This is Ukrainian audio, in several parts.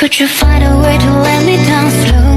Could you find a way to let me down slowly?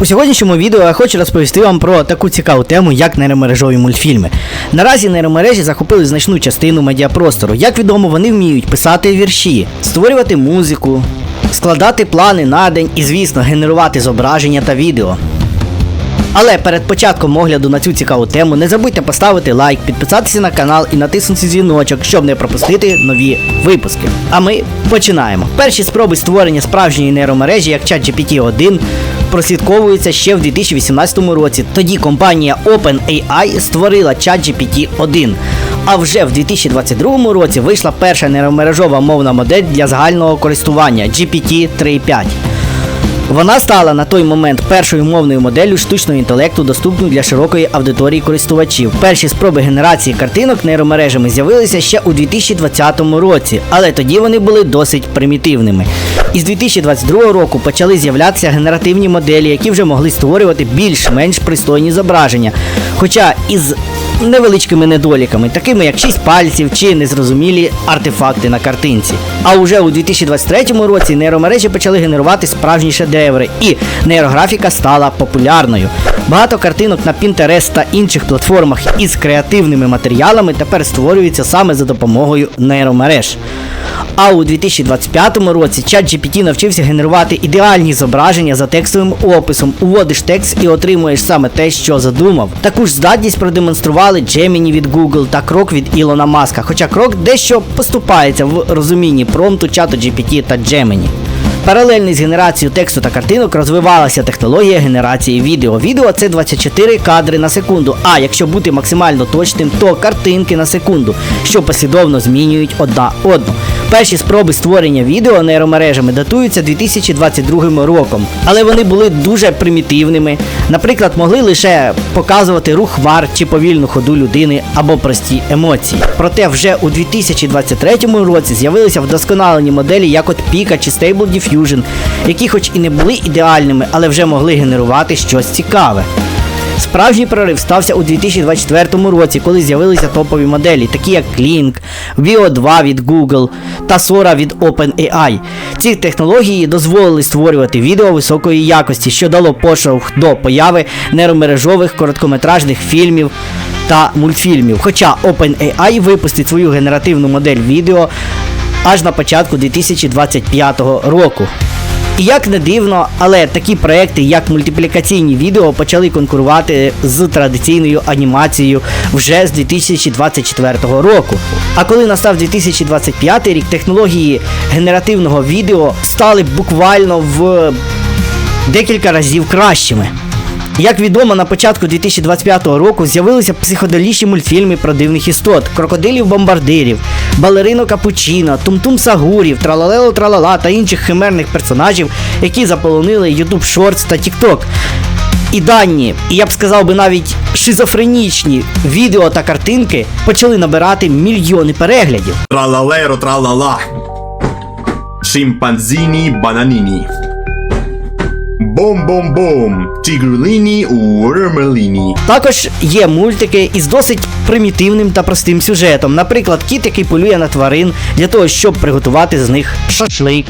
У сьогоднішньому відео я хочу розповісти вам про таку цікаву тему, як нейромережові мультфільми. Наразі нейромережі захопили значну частину медіапростору. Як відомо, вони вміють писати вірші, створювати музику, складати плани на день і, звісно, генерувати зображення та відео. Але перед початком огляду на цю цікаву тему не забудьте поставити лайк, підписатися на канал і натиснути дзвіночок, щоб не пропустити нові випуски. А ми починаємо. Перші спроби створення справжньої нейромережі, як ChatGPT 1, прослідковуються ще в 2018 році. Тоді компанія OpenAI створила ChatGPT 1. А вже в 2022 році вийшла перша нейромережова мовна модель для загального користування GPT 3.5. Вона стала на той момент першою мовною моделлю штучного інтелекту, доступною для широкої аудиторії користувачів. Перші спроби генерації картинок нейромережами з'явилися ще у 2020 році, але тоді вони були досить примітивними. Із 2022 року почали з'являтися генеративні моделі, які вже могли створювати більш-менш пристойні зображення. Хоча із невеличкими недоліками, такими як 6 пальців чи незрозумілі артефакти на картинці. А уже у 2023 році нейромережі почали генерувати справжні шедеври, і нейрографіка стала популярною. Багато картинок на Pinterest та інших платформах із креативними матеріалами тепер створюються саме за допомогою нейромереж. А у 2025 році ChatGPT навчився генерувати ідеальні зображення за текстовим описом. Уводиш текст і отримуєш саме те, що задумав. Таку ж здатність продемонстрували Gemini від Google та Крок від Ілона Маска. Хоча крок дещо поступається в розумінні промту чату GPT та Gemini. Паралельно з генерацією тексту та картинок розвивалася технологія генерації відео. Відео це 24 кадри на секунду. А якщо бути максимально точним, то картинки на секунду, що послідовно змінюють одна одну. Перші спроби створення відео нейромережами датуються 2022 роком, але вони були дуже примітивними. Наприклад, могли лише показувати рух вар чи повільну ходу людини або прості емоції. Проте вже у 2023 році з'явилися вдосконалені моделі, як от Pika чи Stable Diffusion, які хоч і не були ідеальними, але вже могли генерувати щось цікаве. Справжній прорив стався у 2024 році, коли з'явилися топові моделі, такі як Link, Veo 2 від Google та Sora від OpenAI. Ці технології дозволили створювати відео високої якості, що дало поштовх до появи нейромережових короткометражних фільмів та мультфільмів. Хоча OpenAI випустить свою генеративну модель відео аж на початку 2025 року. І як не дивно, але такі проекти, як мультиплікаційні відео, почали конкурувати з традиційною анімацією вже з 2024 року. А коли настав 2025 рік, технології генеративного відео стали буквально в декілька разів кращими. Як відомо, на початку 2025 року з'явилися психоделічні мультфільми про дивних істот, крокодилів-бомбардирів, балерину Капучино, Тум-Тум Сагурів, Тралалело Тралала та інших химерних персонажів, які заполонили YouTube Shorts та TikTok. І дані, і я б сказав би навіть шизофренічні відео та картинки почали набирати мільйони переглядів. Tralalero tralala. Scimpanzini bananini. Бом бом бом. Тігрліні Уермеліні. Також є мультики із досить примітивним та простим сюжетом. Наприклад, кіт, який полює на тварин для того, щоб приготувати з них шашлик.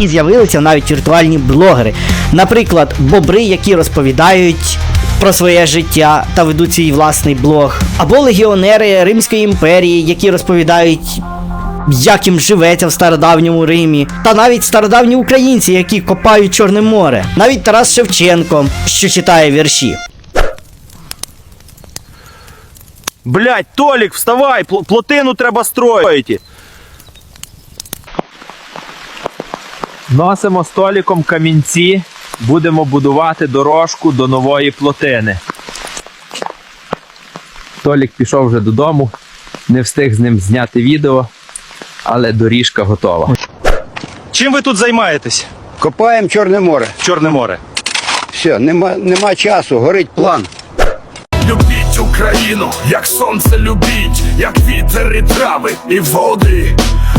І з'явилися навіть віртуальні блогери. Наприклад, бобри, які розповідають про своє життя та ведуть свій власний блог, або легіонери Римської імперії, які розповідають як їм живеться в стародавньому Римі, та навіть стародавні українці, які копають Чорне море, навіть Тарас Шевченко, що читає вірші. Блять, Толік, вставай, пл- плотину треба строїти. Носимо століком камінці, будемо будувати дорожку до нової плотини. Толік пішов вже додому, не встиг з ним зняти відео, але доріжка готова. Чим ви тут займаєтесь? Копаємо Чорне море. Чорне море. Все, нема, нема часу, горить план. Любіть Україну, як сонце любіть, як вітер і трави і води.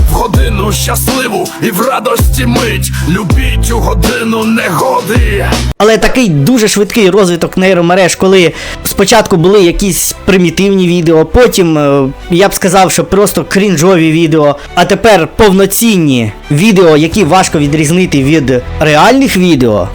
В годину щасливу і в радості мить. Любіть у годину негоди. Але такий дуже швидкий розвиток нейромереж, коли спочатку були якісь примітивні відео, потім е, я б сказав, що просто крінжові відео, а тепер повноцінні відео, які важко відрізнити від реальних відео,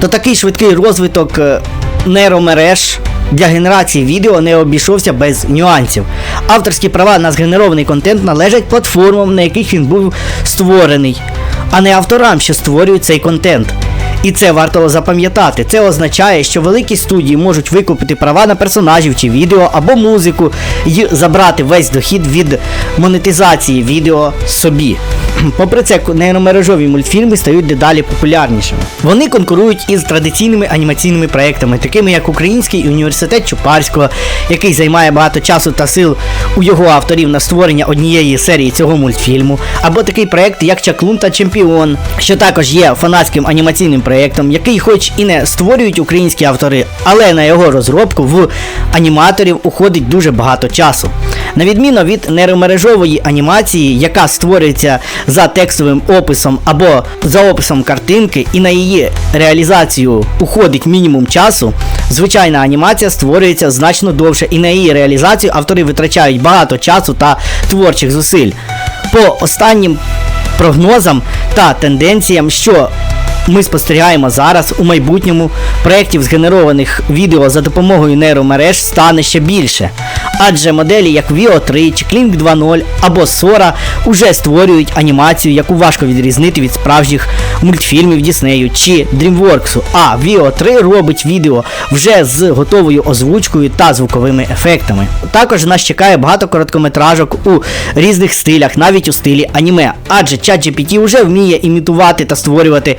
то такий швидкий розвиток е, нейромереж для генерації відео не обійшовся без нюансів. Авторські права на згенерований контент належать платформам, на яких він був створений, а не авторам, що створюють цей контент. І це варто запам'ятати. Це означає, що великі студії можуть викупити права на персонажів чи відео або музику і забрати весь дохід від монетизації відео собі. Попри це, нейромережові мультфільми стають дедалі популярнішими. Вони конкурують із традиційними анімаційними проектами, такими як Український університет Чупарського, який займає багато часу та сил у його авторів на створення однієї серії цього мультфільму, або такий проект, як Чаклун та Чемпіон, що також є фанатським анімаційним проектом, який, хоч і не створюють українські автори, але на його розробку в аніматорів уходить дуже багато часу. На відміну від нейромережової анімації, яка створюється за текстовим описом або за описом картинки, і на її реалізацію уходить мінімум часу, звичайна анімація створюється значно довше, і на її реалізацію автори витрачають багато часу та творчих зусиль. По останнім прогнозам та тенденціям, що ми спостерігаємо зараз у майбутньому проєктів згенерованих відео за допомогою нейромереж стане ще більше. Адже моделі як Vio 3 чи Klink 2.0 або Sora уже створюють анімацію, яку важко відрізнити від справжніх мультфільмів Діснею чи DreamWorks. А Vio 3 робить відео вже з готовою озвучкою та звуковими ефектами. Також нас чекає багато короткометражок у різних стилях, навіть у стилі аніме. Адже ChatGPT вже вміє імітувати та створювати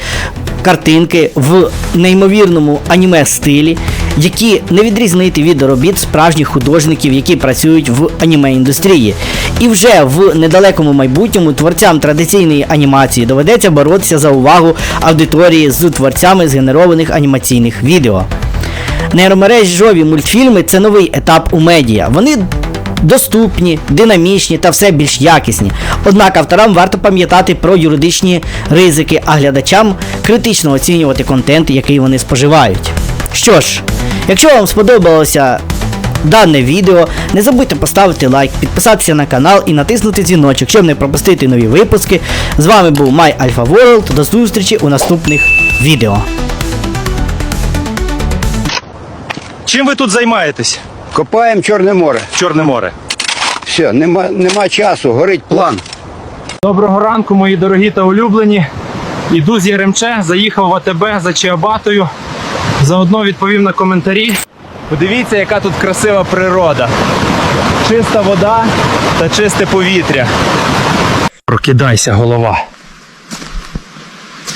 картинки в неймовірному аніме стилі, які не відрізнити від робіт справжніх художників, які працюють в аніме індустрії. І вже в недалекому майбутньому творцям традиційної анімації доведеться боротися за увагу аудиторії з творцями згенерованих анімаційних відео. Нейромережові мультфільми це новий етап у медіа. Вони доступні, динамічні та все більш якісні. Однак авторам варто пам'ятати про юридичні ризики, а глядачам критично оцінювати контент, який вони споживають. Що ж, якщо вам сподобалося дане відео, не забудьте поставити лайк, підписатися на канал і натиснути дзвіночок, щоб не пропустити нові випуски. З вами був MyAlphaWorld. До зустрічі у наступних відео. Чим ви тут займаєтесь? Копаємо Чорне море. Чорне море. Все, нема, нема часу, горить план. Доброго ранку, мої дорогі та улюблені. Іду з Яремче, заїхав в АТБ за Чиабатою. Заодно відповів на коментарі. Подивіться, яка тут красива природа. Чиста вода та чисте повітря. Прокидайся, голова.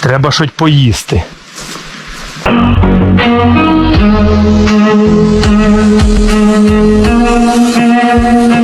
Треба щось поїсти. Thank you.